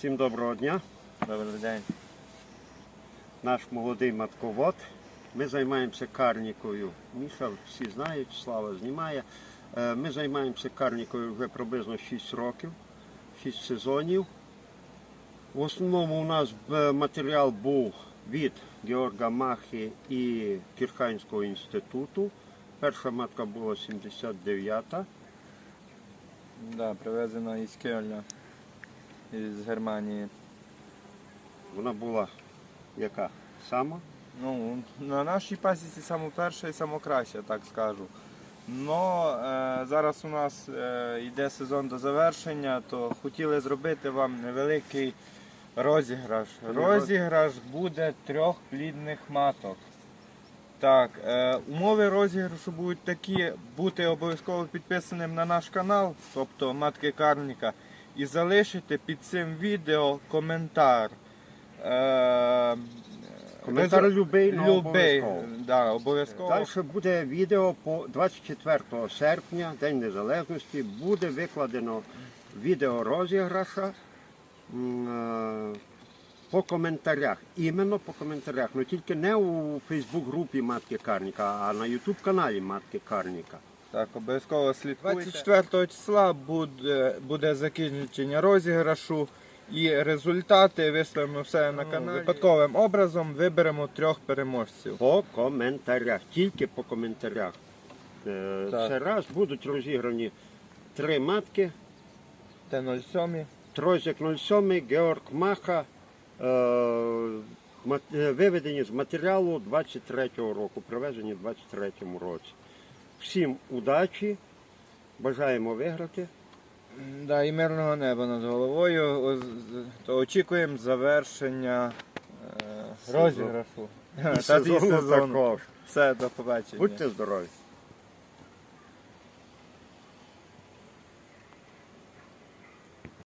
Всім доброго дня. Добрий день. Наш молодий матковод. Ми займаємося карнікою. Міша, всі знають, Слава знімає. Е, Ми займаємося карнікою вже приблизно 6 років, 6 сезонів. В основному у нас е, матеріал був від Георга Махи і Кірхайнського інституту. Перша матка була 79-та. Да, привезено із Кельна, із Германії. Вона була яка? Сама? Ну, на нашій пасіці саме перша і саме краща, так скажу. Но е, зараз у нас е, йде сезон до завершення, то хотіли зробити вам невеликий розіграш. Розіграш буде трьох плідних маток. Так, е, умови розіграшу будуть такі: бути обов'язково підписаним на наш канал, тобто матки Карніка, і залишити під цим відео коментар. Е, Коментар резу- любий, но Любий, обов'язково. да, обов'язково. Далі буде відео по 24 серпня, День Незалежності. Буде викладено відео розіграша м, е, по коментарях. Іменно по коментарях. Ну тільки не у Фейсбук-групі Матки Карніка, а на Ютуб каналі Матки Карніка. Так, обов'язково слідкуйте. 24 числа буде, буде закінчення розіграшу і результати виставимо все на Ну, каналі. Випадковим образом виберемо трьох переможців. По коментарях, тільки по коментарях. Е, Так. Це раз будуть розіграні три матки. Т-07. Трозик 07, Георг Маха, е, мат- е, виведені з матеріалу 23-го року, привезені в 23-му році. Всім удачі, бажаємо виграти. Да, і мирного неба над головою. То очікуємо завершення е, розіграшу. Сезон. Та сезону сезону. Все, до побачення. Будьте здорові!